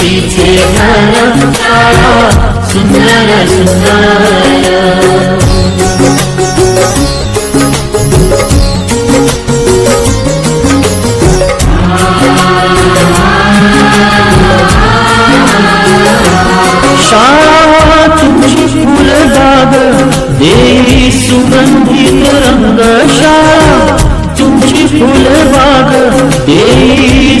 तिचे सुंदर सुंदर शाळा तुमची फुलबाग देई सुगंधित रंग शाळा तुमची फुलबाग देवी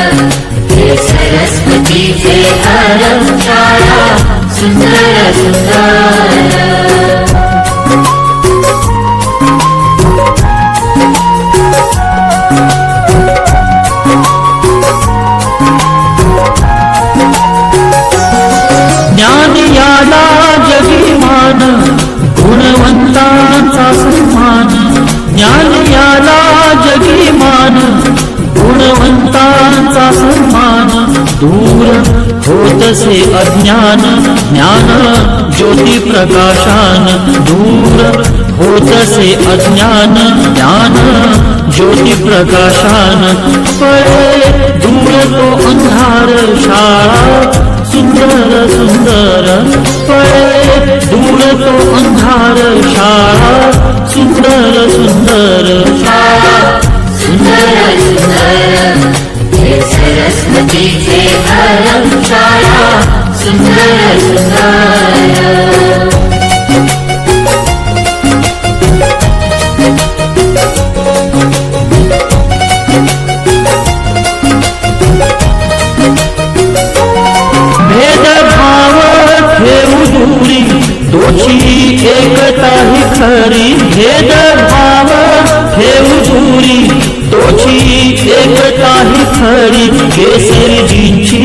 ज्ञानियाला ज्ञान याला जगिमान गुणवंतांचा सन्मान ज्ञान याला जगिमान गुणवंतांचा सन्मान दूर होतसे अज्ञान ज्ञान ज्योती प्रकाशान दूर होतसे अज्ञान ज्ञान ज्योती प्रकाशान। पळे दूर तो अंधार शाळा सुंदर सुंदर। पळे दूर तो अंधार शाळा सुंदर सुंदर। शाळा सुंदर सुंदर। हे सरस्वतीचे घर शाळा सुंदर सुंदर। एकताही खरी भेदभाव ठेवू दूरी दोषी एकता खरी केसरीजींची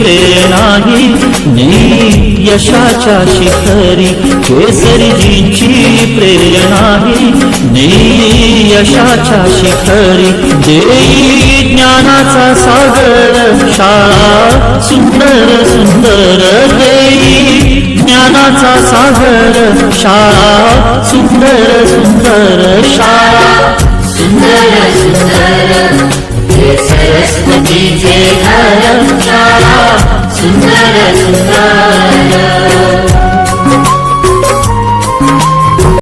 प्रेरणा नाही नी यशाच्या शिखरी केसरीजीची प्रेरणा नाही नी यशाच्या शिखरी देई ज्ञानाचा सागर शाळा सुंदर सुंदर ज्ञानाचा सागर शाळा. सुंदर सुंदर शाळा. सुंदर सुंदर. हे सरस्वतीचे घर शाळा. सुंदर सुंदर.